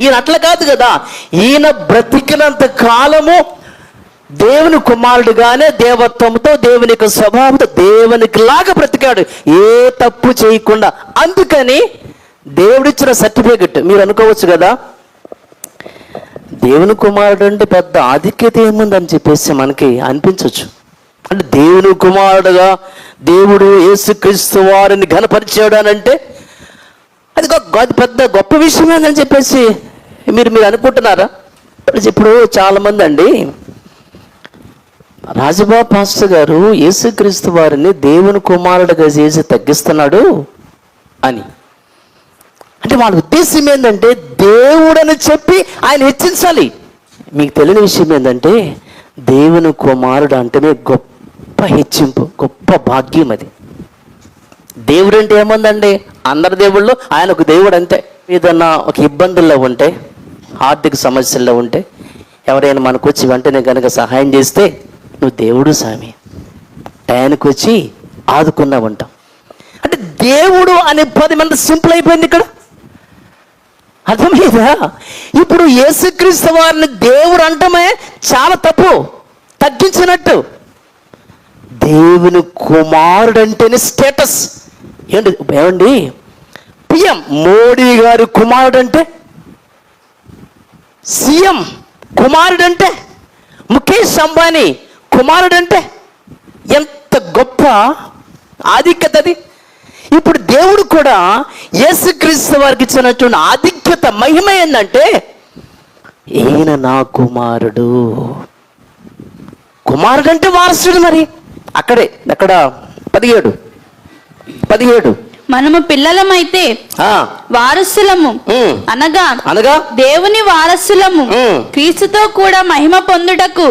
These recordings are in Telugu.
ఈయన అట్లా కాదు కదా. ఈయన బ్రతికినంత కాలము దేవుని కుమారుడుగానే దేవత్వంతో దేవుని యొక్క స్వభావంతో దేవునికి లాగా బ్రతికాడు. ఏ తప్పు చేయకుండా. అందుకని దేవుడిచ్చిన సర్టిఫికెట్ మీరు అనుకోవచ్చు కదా. దేవుని కుమారుడు అంటే పెద్ద ఆధిక్యత ఏముందని చెప్పేసి మనకి అనిపించవచ్చు. అంటే దేవుని కుమారుడుగా దేవుడు యేసుక్రీస్తు వారిని ఘనపరిచాడు అని అంటే అది పెద్ద గొప్ప విషయమేనని చెప్పేసి మీరు మీరు అనుకుంటున్నారా? ఇప్పుడు చాలామంది అండి రాజబా పాస్టర్ గారు యేసుక్రీస్తు వారిని దేవుని కుమారుడుగా చేసి తగ్గిస్తున్నాడు అని. అంటే వాళ్ళ ఉద్దేశం ఏంటంటే దేవుడని చెప్పి ఆయన హెచ్చించాలి. మీకు తెలియని విషయం ఏంటంటే దేవుని కుమారుడు అంటేనే గొప్ప హెచ్చింపు గొప్ప భాగ్యం అది. దేవుడు అంటే ఏముందండి? అందరి దేవుళ్ళు ఆయన ఒక దేవుడు అంతే ఏదన్నా ఒక ఇబ్బందుల్లో ఉంటే ఆర్థిక సమస్యల్లో ఉంటే ఎవరైనా మనకు వచ్చి వెంటనే కనుక సహాయం చేస్తే నువ్వు దేవుడు స్వామి టయానికి వచ్చి ఆదుకున్నా ఉంటాం. అంటే దేవుడు అనే పది మంది సింపుల్ అయిపోయింది ఇక్కడ? అర్థమైందా? ఇప్పుడు యేసుక్రీస్తు వారిని దేవుడు అంటమే చాలా తప్పు తగ్గించినట్టు. దేవుని కుమారుడు అంటేనే స్టేటస్ ఏంటి ఏమండి? పిఎం మోడీ గారి కుమారుడు అంటే సీఎం కుమారుడు అంటే ముఖేష్ అంబానీ కుమారుడు అంటే ఎంత గొప్ప ఆధిక్యత అది. ఇప్పుడు దేవుడు కూడా యేసుక్రీస్తు వారికి ఇచ్చినటువంటి ఆధిక్యత మహిమ ఏంటంటే ఈయన నా కుమారుడు. కుమారుడు అంటే వారసుడు మరి. అక్కడే అక్కడ పదిహేడు. పదిహేడు. మనము పిల్లలమైతే ఆ, వారసులము. అనగా అనగా? దేవుని వారసులము. క్రీస్తుతో కూడా మహిమ పొందుటకు.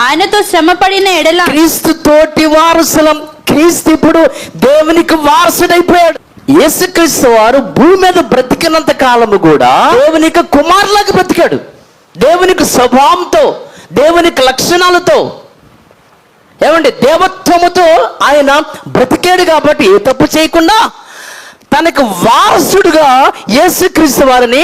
ఆయనతో శ్రమపడిన ఎడల క్రీస్తు తోటి వారసులం. క్రీస్తు ఇప్పుడు దేవునికి వారసుడైపోయాడు. యేసుక్రీస్తు వారు భూమి మీద బ్రతికినంత కాలము కూడా దేవునికి కుమారులాగా బ్రతికాడు. దేవునికి స్వభావంతో దేవునికి లక్షణాలతో ఏమండి? దేవత్వముతో ఆయన బ్రతికాడు కాబట్టి ఏ తప్పు చేయకుండా తనకు వారసుడుగా యేసుక్రీస్తు వారిని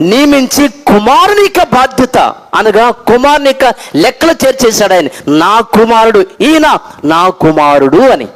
నియమించి కుమారుని యొక్క బాధ్యత అనగా కుమారుని యొక్క లెక్కలు చేర్చేశాడు ఆయన. నా కుమారుడు ఈయన నా కుమారుడు అని.